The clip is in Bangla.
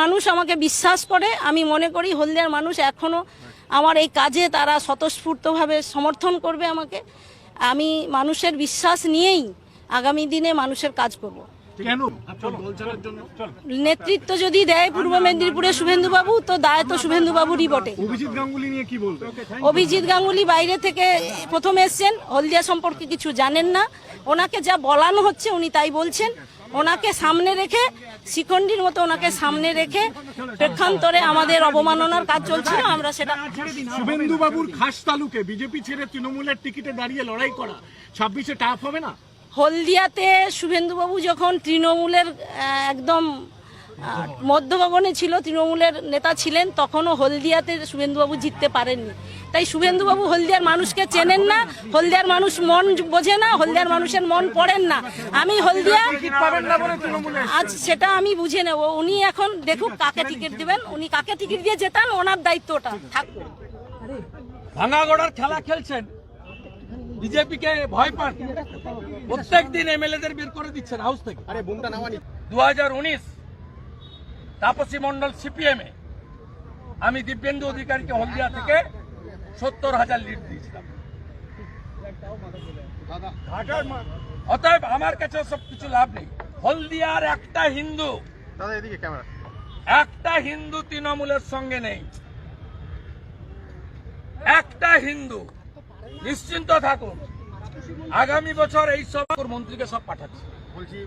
মানুষ আমাকে বিশ্বাস করে আমি মনে করি হলদিয়ার মানুষ এখনও আমার এই কাজে তারা স্বতঃস্ফূর্তভাবে সমর্থন করবে আমাকে। আমি মানুষের বিশ্বাস নিয়েই আগামী দিনে মানুষের কাজ করব। নেতৃত্ব যদি দেয় পূর্ব মেদিনীপুরে শুভেন্দুবাবু তো দায় তো শুভেন্দুবাবুরই বটে। অভিজিৎ গাঙ্গুলি নিয়ে কি বলবেন অভিজিৎ গাঙ্গুলি বাইরে থেকে প্রথম এসছেন হলদিয়া সম্পর্কে কিছু জানেন না। ওনাকে যা বলানো হচ্ছে উনি তাই বলছেন। ওনাকে সামনে রেখে শিখণ্ডীর মতো ওনাকে সামনে রেখে প্রেক্ষান্তরে আমাদের অবমাননার কাজ চলছিল আমরা সেটা শুভেন্দু বাবুর খাস তালুকে বিজেপি ছেড়ে তৃণমূলের টিকিটে দাঁড়িয়ে লড়াই করা ছাব্বিশে টাফ হবে না? হলদিয়াতে শুভেন্দুবাবু যখন তৃণমূলের একদম আহ, মধ্যগগনে ছিল তৃণমূলের নেতা ছিলেন তখনও হলদিয়াতে শুভেন্দুবাবু জিততে পারেননি। তাই শুভেন্দুবাবু হলদিয়ার মানুষকে চেনেন না হলদিয়ার মানুষ মন বোঝে না হলদিয়ার মানুষের মন পড়েন না। আমি হলদিয়া আজ সেটা আমি বুঝে নেব। উনি এখন দেখুক কাকে টিকিট দিবেন উনি কাকে টিকিট দিয়ে জেতান ওনার দায়িত্বটা থাকবে। ভাঙাগড়ার খেলা খেলছেন। বিজেপিকে ভয় পান। প্রত্যেক দিন এমএলএদের বের করে দিচ্ছেন হাউস থেকে। আরে বুমটা নামানি। দু হাজার উনিশ তাপসী মন্ডল সিপিএম এ আমি দিব্যেন্দু অধিকারীকে হলদিয়া থেকে সত্তর হাজার লিড দিয়েছিলাম। অতএব আমার কাছে সব কিছু লাভ নেই। হলদিয়ার একটা হিন্দু একটা হিন্দু তৃণমূলের সঙ্গে নেই। একটা হিন্দু নিশ্চিন্ত থাকুন। আগামী বছর এই সব মন্ত্রীকে সব পাঠাচ্ছে। বলছি